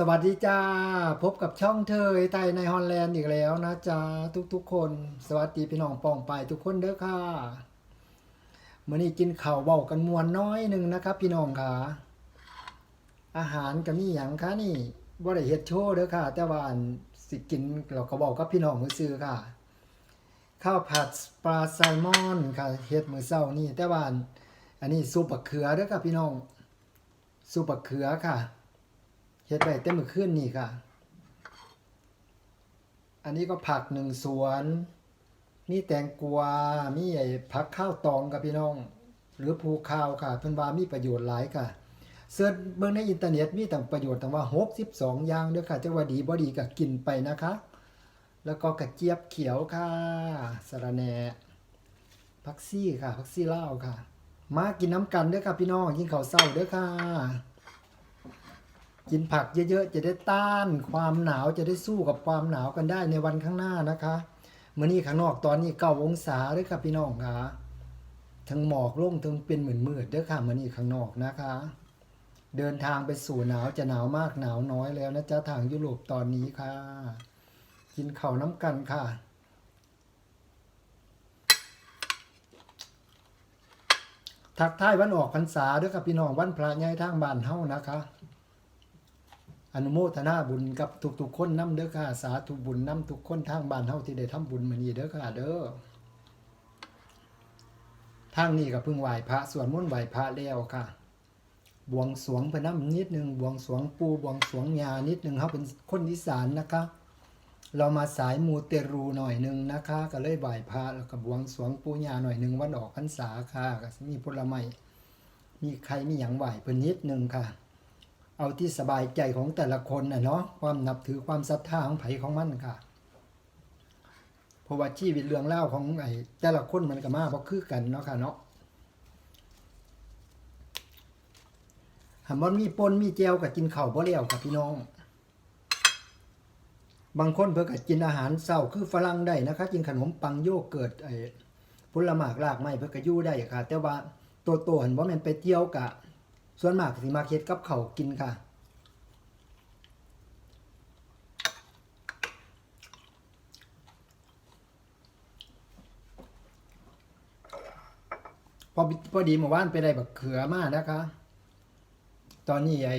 สวัสดีจ้า พบกับช่องเธอไทยในฮอลแลนด์อีกแล้วนะจ้าทุกๆคน สวัสดีพี่น้องปองไปทุกคนเด้อค่ะมื่อนี้กินข้าวเบากันมวนน้อยหนึ่งนะครับ พี่น้องค่ะ อาหารก็มีอย่างค่ะนี่บ่ได้เฮ็ดโชว์เด้อค่ะ แต่ว่านสิกินเราก็บอกกับพี่น้องมือซื่อค่ะ ข้าวผัดปลาแซลมอนค่ะเฮ็ดมื้อเช้านี่แต่ว่าอันอันนี้ซุปบักเขือเด้อค่ะพี่น้องซุปบักเขือค่ะ เฮ็ดไปเต็มมือขึ้นนี่ค่ะ อันนี้ก็ผักหนึ่งสวน มีแตงกวา มีไอ้ผักข้าวตองกับพี่น้อง หรือภูข้าวค่ะเพิ่นว่ามีประโยชน์หลายค่ะเสิร์ชเบิ่งในอินเทอร์เน็ตมีต่างประโยชน์ต่างว่า 62 อย่างเด้อค่ะจักว่าดีบ่ดีก็กินไปนะคะ แล้วก็กระเจี๊ยบเขียวค่ะสะระแหน่ผักซี่ค่ะผักซี่ลาวค่ะ มากินน้ำกันเด้อค่ะพี่น้องกินข้าวเช้าเด้อค่ะ กินผักเยอะๆ จะได้ต้าน ความหนาวจะได้สู้กับความหนาวกันได้ในวันข้างหน้านะคะเมื่อนี้ข้างนอกตอนนี้เก้าองศาเด้อค่ะพี่น้องค่ะทั้งหมอกลงทั้งเป็นเหมือนมืดเด้อค่ะเมื่อนี้ข้างนอกนะคะ เดินทางไปสู่หนาวจะหนาวมากหนาวน้อยแล้วนะจ๊ะทางยุโรปตอนนี้ค่ะ กินข้าวน้ำกันค่ะทักทายวันออกพรรษาด้วยกับพี่น้องวันพระใหญ่ทางบ้านเฮานะคะ อนุโมทนาบุญกับทุกๆคนนํเด้อค่ะ สาธุบุญนํทุกคนทางบ้านเฮาที่ได้ทำบุญมื้อนี้เด้อค่ะเด้อทางนี้ก็เพิ่งไหว้พระสวดมนต์ไหว้พระแล้วค่ะ บวงสรวงพระน้ำนิดนึงบวงสรวงปูบวงสรวงยานิดนึงเฮาเป็นคนอีสานนะคะ เรามาสายมูเตรูหน่อยหนึงนะคะ ก็เลยไหว้พระแล้วก็บวงสรวงปูยาหน่อยหนึงวันออกพรรษาค่ะก็มีผลไม้มีใครมีหยังไหว้เพิ่นนิดนึงค่ะ เอาที่สบายใจของแต่ละคนน่ะเนาะความนับถือความศรัทธาของไผของมันค่ะเพราะว่าชีวิตเรื่องเล่าของไอ้แต่ละคนมันก็มาบ่คือกันเนาะค่ะเนาะหำว่ามีปนมีแจวกับกินข้าบ่แล้วค่ะพี่น้อง บางคนเพิ่นก็กินอาหารเช้าคือฝรั่งได้นะคะกินขนมปังโยเกิร์ตไอ้ผลไม้รากไม้เพิ่นก็อยู่ได้ค่ะ แต่ว่าตัวโตหันบ่แม่นไปเที่ยวกะ ส่วนมากสิมาเฮ็ดกับเขากินค่ะ พอพอดีเมื่อวานไปได้บักเขือมานะคะ ตอนนี้ไอ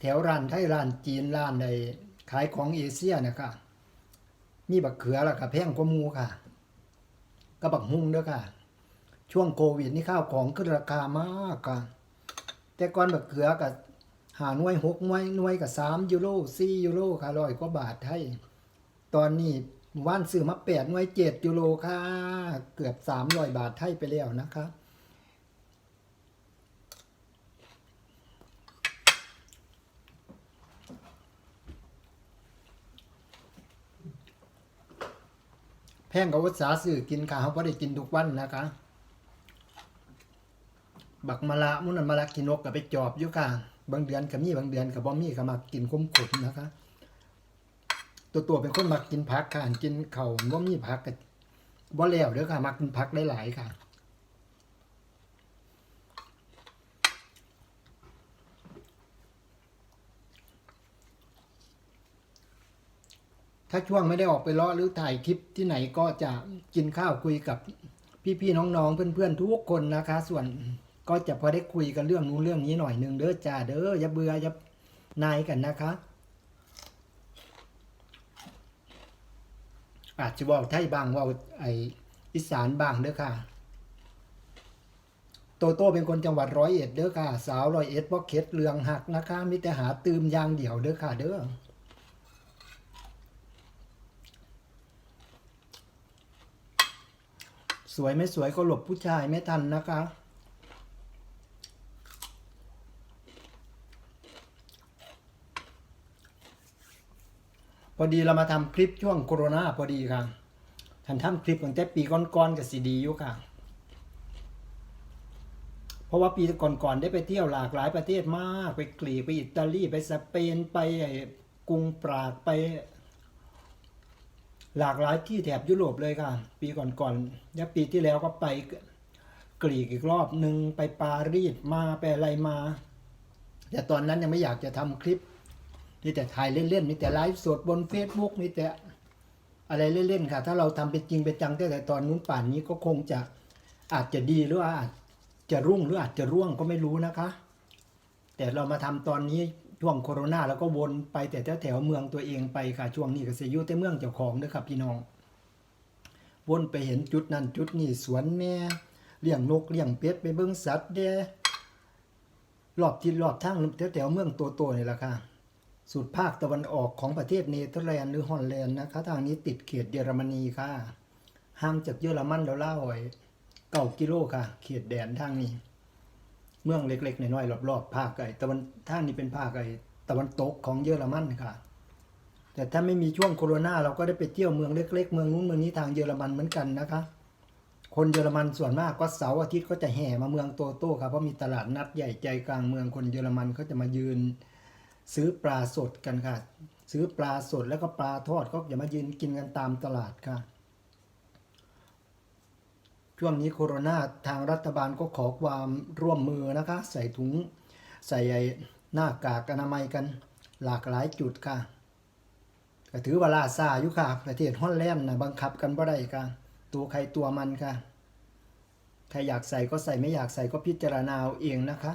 แถวร้านไทยร้านจีนร้านในขายของเอเชียนะคะมีบักเขือแล้วก็แพงกว่าหมูค่ะก็บักฮุ่งเด้อค่ะ ช่วงโควิดนี่ข้าวของขึ้นราคามากค่ะ แต่ก่อนบักเขือกับหาหน่วยหกหน่วยหน่วยกับสามยูโรสี่ยูโรค่ะร้อยกว่าบาทไทยตอนนี้ว่านซื้อมาแปดหน่วยเจ็ดยูโรค่ะ เกือบสามร้อยบาทไทยไปแล้วนะคะแพงกับวัสาซื้อกินค่ะเขาไ่ได้กินทุกวันนะคะ บักมะละมุนันมะละกินนกกับไปจอบอยู่ค่ะ บางเดือนก็มีบางเดือนก็บ่มีก็มากินขมขมๆนะคะ ตัวตัวเป็นคนมักกินผักค่ะกินเข่าบ่มีผักก็บ่แล้วเด้อค่ะมักกินผักหลายค่ะถ้าช่วงไม่ได้ออกไปเลาะหรือถ่ายคลิปที่ไหนก็จะกินข้าวคุยกับพี่ๆน้องๆเพื่อนๆทุกคนนะคะ ส่วน ก็จะพอได้คุยกันเรื่องนู้นเรื่องนี้หน่อยหนึ่งเด้อจ้าเด้ออย่าเบื่ออย่านายกันนะคะ อาจจะบอกไทยบางว่าไออีสานบางเด้อค่ะ โตโต้เป็นคนจังหวัดร้อยเอ็ดเด้อค่ะ สาวร้อยเอ็ดบ่เข็ดเรืองหักนะคะมีแต่หาตืมยางเดี่ยวเด้อค่ะ เด้อสวยไม่สวยก็หลบผู้ชายไม่ทันนะคะ อดีเรามาทำคลิปช่วงโควิดพอดีค่ะท่านทำคลิปตั้งแต่ปีก่อนๆกับซีดีอยู่ค่ะ เพราะว่าปีก่อนๆได้ไปเที่ยวหลากหลายประเทศมาก ไปกรีกไปอิตาลีไปสเปนไปกรุงปรากไป หลากหลายที่แถบยุโรปเลยค่ะ ปีก่อนๆแล้วปีที่แล้วก็ไปกรีกอีกรอบหนึ่งไปปารีสมาไปอะไรมา แต่ตอนนั้นยังไม่อยากจะทำคลิป มีแต่ถ่ายเล่นๆมีแต่ไลฟ์สดบน Facebook มีแต่อะไรเล่นๆค่ะ ถ้าเราทำเป็นจริงเป็นจังตั้งแต่ตอนนู้นป่านนี้ก็คงจะอาจจะดีหรือว่าอาจจะรุ่งหรืออาจจะร่วงก็ไม่รู้นะคะ แต่เรามาทำตอนนี้ช่วงโควิดแล้วก็วนไปแต่แถวๆเมืองตัวเองไปค่ะ ช่วงนี้ก็เสียยุแต่เมืองเจ้าของเด้อครับพี่น้องวนไปเห็นจุดนั้นจุดนี้สวนแม่เลี้ยงนกเลี้ยงเป็ดไปเบิ่งสัตว์เด้รอบที่รอบทางแถวแถวๆเมืองตัวโตนี่แหละค่ะ สุดภาคตะวันออกของประเทศเนเธอร์แลนด์หรือฮอลแลนด์นะคะ ทางนี้ติดเขตเยอรมนีค่ะ ห่างจากเยอรมันแล้วเล่าไว้เก้ากิโลค่ะ เขตแดนทางนี้ เมืองเล็กๆน้อยๆรอบๆภาคไอตะวันทางนี้เป็นภาคไอตะวันตกของเยอรมันค่ะ แต่ถ้าไม่มีช่วงโควิดเราก็ได้ไปเที่ยวเมืองเล็ก ๆ เมืองนู้นเมืองนี้ทางเยอรมันเหมือนกันนะคะ คนเยอรมันส่วนมากก็เสาร์อาทิตย์ก็จะแห่มาเมืองโตโต้ครับเพราะมีตลาดนัดใหญ่ใจกลางเมืองคนเยอรมันเขาจะมายืน ซื้อปลาสดกันค่ะ ซื้อปลาสดแล้วก็ปลาทอดก็จะมายืนกินกันตามตลาดค่ะ ช่วงนี้โคโรนาทางรัฐบาลก็ขอความร่วมมือนะคะ ใส่ถุงใส่หน้ากากอนามัยกันหลากหลายจุดค่ะก็ถือว่าลาซาอยู่ค่ะ ประเทศฮอลแลนด์นะบังคับกันบ่ได้ค่ะ ตัวใครตัวมันค่ะ ใครอยากใส่ก็ใส่ไม่อยากใส่ก็พิจารณาเอาเองนะคะ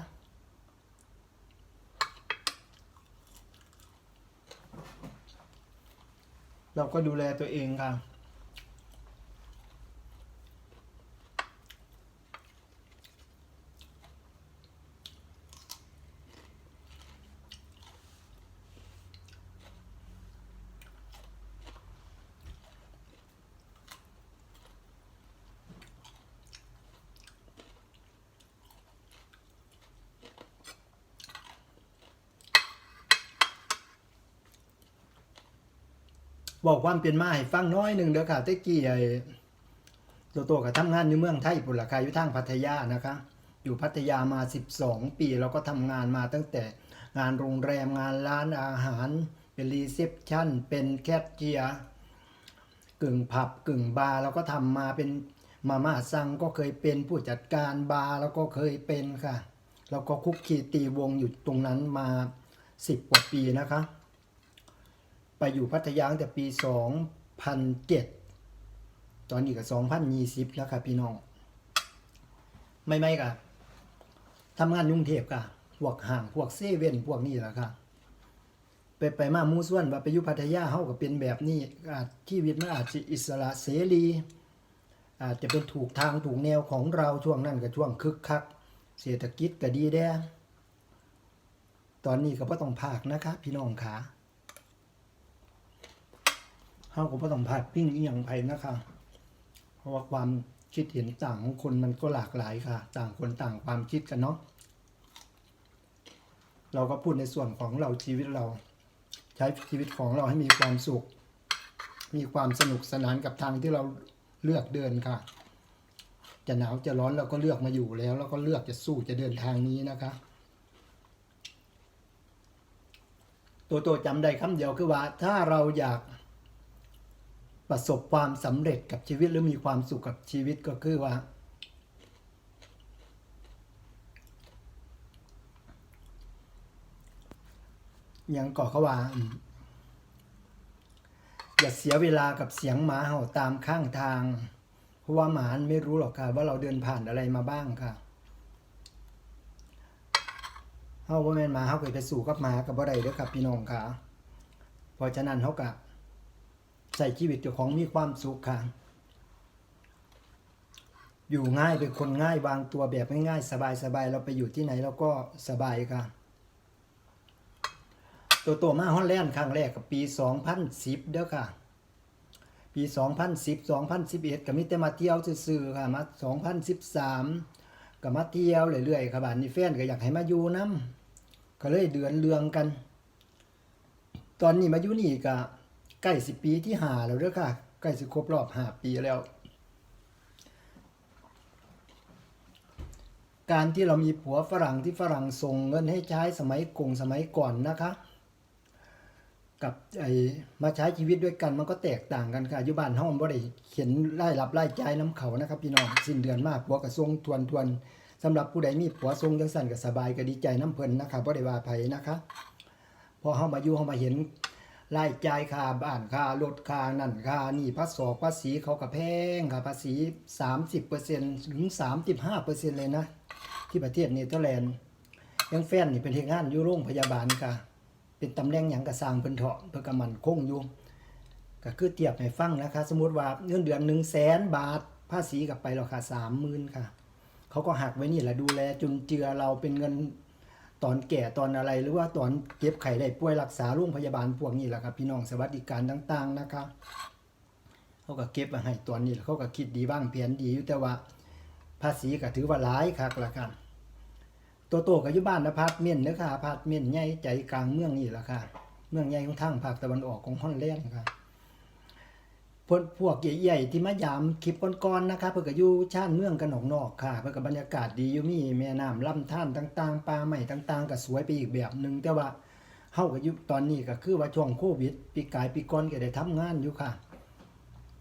เราก็ดูแลตัวเองค่ะ บอกความเป็นมาให้ฟังน้อยหนึ่งเด้อค่ะแต่กี้ไอ้ตัวตัวกับทำงานอยู่เมืองไทยปุ่นราคาอยู่ทางพัทยานะคะ อยู่พัทยามา 12 ปี แล้วก็ทำงานมาตั้งแต่งานโรงแรมงานร้านอาหาร เป็นรีเซพชันเป็นแคชเชียร์กึ่งผับกึ่งบาร์แล้วก็ทำมาเป็นมาม่าซังก็เคยเป็นผู้จัดการบาร์แล้วก็เคยเป็นค่ะ แล้วก็คุกคีตีวงอยู่ตรงนั้นมา 10 กว่าปีนะคะ ไปอยู่พัทยาตั้งแต่ปี 2007 ตอนนี้ก็2020 แล้วค่ะพี่น้อง ไม่ไม่กะทำงานกรุงเทพกะพวกห้างพวกเซเว่นพวกนี้แหละค่ะไปไปมามู่ส่วนว่าไปอยู่พัทยาเฮาก็เป็นแบบนี้อาจชีวิตมันอาจจะอิสระเสรี อาจจะเป็นถูกทางถูกแนวของเราช่วงนั้นก็ช่วงคึกคัก เศรษฐกิจก็ดีแด้ตอนนี้ก็บ่ต้องภาคนะคะพี่น้องขา เฮาก็บ่ต้องพาดพิงอีหยังไผนะคะ เพราะว่าความคิดเห็นต่างของคนมันก็หลากหลายค่ะ ต่างคนต่างความคิดกันเนาะเราก็พูดในส่วนของเราชีวิตเรา ใช้ชีวิตของเราให้มีความสุข มีความสนุกสนานกับทางที่เราเลือกเดินค่ะ จะหนาวจะร้อนเราก็เลือกมาอยู่แล้ว แล้วก็เลือกจะสู้จะเดินทางนี้นะคะ ตัวตัวจำได้คำเดียวคือว่า ถ้าเราอยาก ประสบความสำเร็จกับชีวิตหรือมีความสุขกับชีวิตก็คือว่าอย่างก่อเขาว่า อย่าเสียเวลากับเสียงหมาเห่าตามข้างทาง เพราะว่าหมาไม่รู้หรอกค่ะ ว่าเราเดินผ่านอะไรมาบ้างค่ะเฮาบ่แม่นหมาเฮาเคยไปสู่กับหมากับบ่ได้เด้อครับพี่น้องค่ะเพราะฉะนั้นเฮาก็ ใส่ชีวิตเจ้าของมีความสุขค่ะ อยู่ง่ายเป็นคนง่ายวางตัวแบบง่ายๆสบายๆเราไปอยู่ที่ไหนเราก็สบายค่ะ ตัวตัวมาฮอลแลนด์ครั้งแรกกับปี 2010 เด้อค่ะ ปี 2010 2011ก็มีแต่มาเที่ยวซื่อๆค่ะมา2013ก็มาเที่ยวเรื่อยๆค่ะบ้านนี้แฟนก็อยากให้มาอยู่นํก็เลยเดือนเรืองกัน ตอนนี้มาอยู่นี่ก็ ใกล้สิปีที่หาแล้วเด้อค่ะใกล้สิครบรอบหาปีแล้ว การที่เรามีผัวฝรั่งที่ฝรั่งส่งเงินให้ใช้สมัยกงสมัยก่อนนะคะ กับไอ้มาใช้ชีวิตด้วยกันมันก็แตกต่างกันค่ะอยู่บ้านเฮาบ่ได้เขียนรายรับรายจ่ายน้ำเขานะครับพี่น้องสิ้นเดือนมากผัวก็ส่งทวนทวนๆสำหรับผู้ใดมีผัวส่งจังซั่นก็สบายก็ดีใจน้ำเพลินนะคะบ่ได้ว่าไผนะคะพอเฮามาอยู่เฮามาเห็น รายจ่ายค่าบ้านค่ารถค่านั่นค่านี่ภาษีภาษีเขาก็แพงค่ะภาษี 30%ถึง 35%เลยนะ ที่ประเทศเนเธอร์แลนด์ยังแฟนนี่เป็นเฮงานอยู่โรงพยาบาลค่ะ เป็นตำแหน่งหยังก็สางเพิ่นเถาะเพิ่นก็มั่นคงอยู่ก็คือเทียบให้ฟังนะคะ สมมติว่าเงินเดือน1 0 0 0 0แสนบาท ภาษีกลับไปราคา30,000ค่ะ เขาก็หักไว้นี่แหละดูแลจุนเจือเราเป็นเงิน ตอนแก่ตอนอะไรหรือว่าตอนเจ็บไข้ได้ป่วยรักษาโรงพยาบาลพวกนี้แหละครับ พี่น้องสวัสดิการต่าง ๆ นะคะเขาก็เก็บมาให้ตอนนี้เขาก็คิดดีบ้างเพียนดีอยู่แต่ว่าภาษีก็ถือว่าหลายคักละกันตัวโตก็อยู่บ้านอพาร์ตเมนต์เด้อค่ะอพาร์ตเมนต์ใหญ่ใจกลางเมืองนี่แหละค่ะ เมืองใหญ่ของทางภาคตะวันออกของฮอลแลนด์ค่ะ พวกพวกใหญ่ๆที่มายามคลิปก่อนๆนะคะเพิ่นก็อยู่ชานเมืองกันนอกๆค่ะเพิ่นก็บบรรยากาศดีอยู่มีแม่น้ำลำธารต่างๆป่าไม้ต่าง ๆ ก็สวยไปอีกแบบหนึ่งแต่ว่าเฮาก็อยู่ตอนนี้ก็คือว่าช่วงโควิดปีกายปีก่อนก็ได้ทำงานอยู่ค่ะ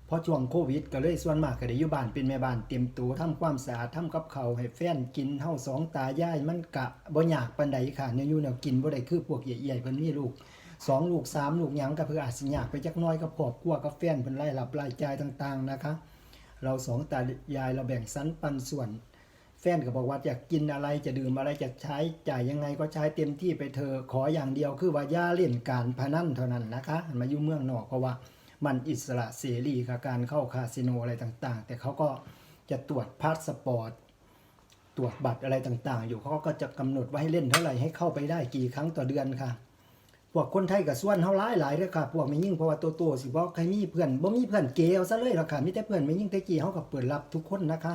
พอช่วงโควิดก็เลยส่วนมากก็ได้อยู่บ้านเป็นแม่บ้านเตรียมตัวทำความสะอาดทำกับเขาให้แฟนกินเฮาสองตายายมันกะบ่ยากปานใดค่ะแนวอยู่แนวกินบ่ได้คือพวกใหญ่ๆเพิ่นมีลูก สองลูกสามลูกหยังก็เพื่ออาจสิยากไปจักน้อยก็ครอบครัวกับแฟนเพิ่นรายรับรายจ่ายต่างๆนะคะ เราสองตายายเราแบ่งสรรปันส่วน แฟนก็บอกว่าอยากกินอะไรจะดื่มอะไรจะใช้จ่ายยังไงก็ใช้เต็มที่ไปเธอขออย่างเดียวคือว่าย่าเล่นการพนันเท่านั้นนะคะมาอยู่เมืองนอกเพราะว่ามันอิสระเสรีค่ะการเข้าคาสิโนอะไรต่างๆ แต่เขาก็จะตรวจพาสปอร์ตตรวจบัตรอะไรต่างๆ อยู่เขาก็จะกำหนดว่าให้เล่นเท่าไหร่ให้เข้าไปได้กี่ครั้งต่อเดือนค่ะ พวกคนไทยก็ส่วนเฮาหลายหลายเด้อค่ะพวกไม่ยิ่งเพราะว่าตัวโตสิบ่ใครมีเพื่อนบ่มีเพื่อนเกเอาซะเลยหรอกค่ะมีแต่เพื่อนไม่ยิ่งแต่กี้เฮาก็เปิดรับทุกคนนะคะ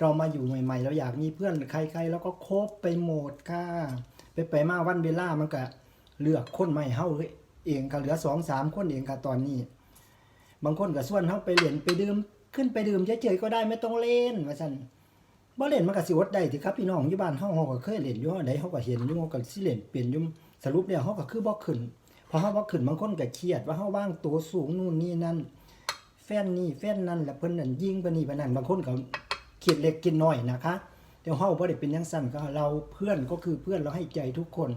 เรามาอยู่ใหม่ๆเราอยากมีเพื่อนใครๆแล้วก็คบไปหมดค่ะไปไปมาวันเวลามันก็เลือกคนใหม่เฮาเองก็เหลือ2 3คนเองค่ะตอนนี้ บางคนก็ส่วนเฮาไปเล่นไปดื่มขึ้นไปดื่มเฉยๆก็ได้ไม่ต้องเล่นว่าซั่นบ่เล่นมันก็สิอดได้ติครับพี่น้องอยู่บ้านเฮาเฮาก็เคยเล่นอยู่เฮาใดเฮาก็เห็นอยู่เฮาก็สิเล่นเป็นอยู่ สรุปแล้วเฮาก็คือบ่ขึ้นพอเฮาบ่ขึ้นบางคนก็เครียดว่าเฮาว่างตัวสูงนู่นนี่นั่น แฟนนี่แฟนนั่นแล้วเพิ่นนั่นยิงเพิ่นนี่เพิ่นนั่นบางคนก็เครียดเล็กกินน้อยนะคะแต่เฮาบ่ได้เป็นจังซั่นก็เราเพื่อนก็คือเพื่อนเราให้ใจทุกคน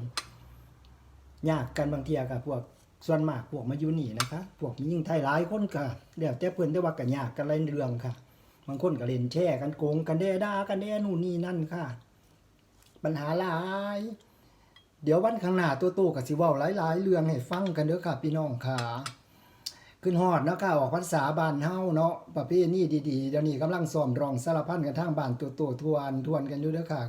ยากกันบางทีกับพวกส่วนมากพวกมาอยู่นี่นะคะพวกยิ่งไทยหลายคนก็แล้วแต่เพิ่อนแต่ว่าก็ยากกันหลายเรื่องค่ะ บางคนก็เล่นแช่กันโกงกันแด่ด่ากันแด่นู่นนี่นั่นค่ะ ปัญหาหลาย เดี๋ยววันข้างหน้าตัวโตกับสิว้าหลาย ๆ เรื่องให้ฟังกันเด้อค่ะ พี่น้องค่ะ ขึ้นฮอดเนาะค่ะออกพรรษาบ้านเฮาเนาะประเพณีดีๆเดี๋ยวนี้กำลังซ้อมรองสารพันกันทางบ้านตัวโตทวนทวนกันอยู่เด้อค่ะ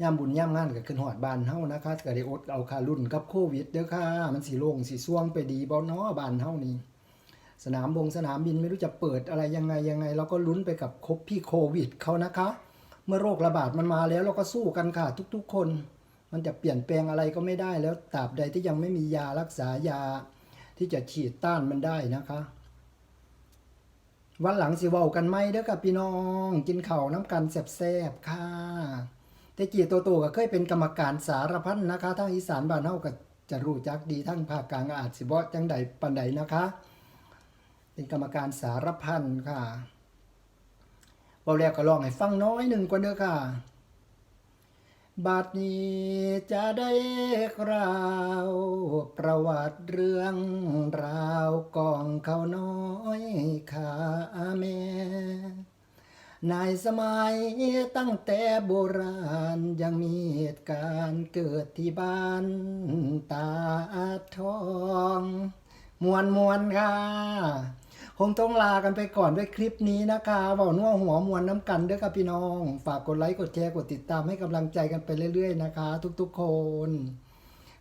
ยามบุญยามงานก็ขึ้นฮอดบ้านเฮานะคะก็ได้อดเอาค่ารุ่นกับโควิดเด้อค่ะ มันสิโลงสิซ่วงไปดีบ่เนาะบ้านเฮานี่สนามบงสนามบินไม่รู้จะเปิดอะไรยังไงยังไงเราก็ลุ้นไปกับคบพี่โควิดเขานะคะ เมื่อโรคระบาดมันมาแล้วเราก็สู้กันค่ะทุกๆคน มันจะเปลี่ยนแปลงอะไรก็ไม่ได้แล้วตราบใดที่ยังไม่มียารักษายาที่จะฉีดต้านมันได้นะคะ วันหลังสิเว้ากันไหมเด้อกับพี่น้อง กินข้าน้ำกันแซ่บๆค่ะแต่กี้โตๆก็เคยเป็นกรรมการสารพันนะคะทางอีสานบ้านเฮาก็จะรู้จักดีทั้งภาคกลางอาจสิบ่จังใดปานใดนะคะ เป็นกรรมการสารพันค่ะเบาแล้วก็ลองให้ฟังน้อยหนึ่งก่อนเด้อค่ะ บัดนี้จะได้กล่าว ประวัติเรื่องราวกองเขาน้อยขาแม่ในสมัยตั้งแต่โบราณยังมีเหตุการณ์เกิดที่บ้านตาทอง มวนมวนค่ะ คงต้องลากันไปก่อนด้วยคลิปนี้นะคะเบานัวหัวมวลน้ำกันเด้อครับพี่น้อง ฝากกดไลค์กดแชร์กดติดตามให้กำลังใจกันไปเรื่อยๆนะคะ ทุกๆคน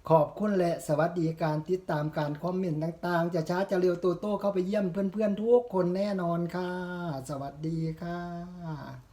ขอบคุณและสวัสดีการติดตามการคอมเมนต์ต่างๆ จะช้าจะเร็วโตโต้เข้าไปเยี่ยมเพื่อนๆทุกคนแน่นอนค่ะ สวัสดีค่ะ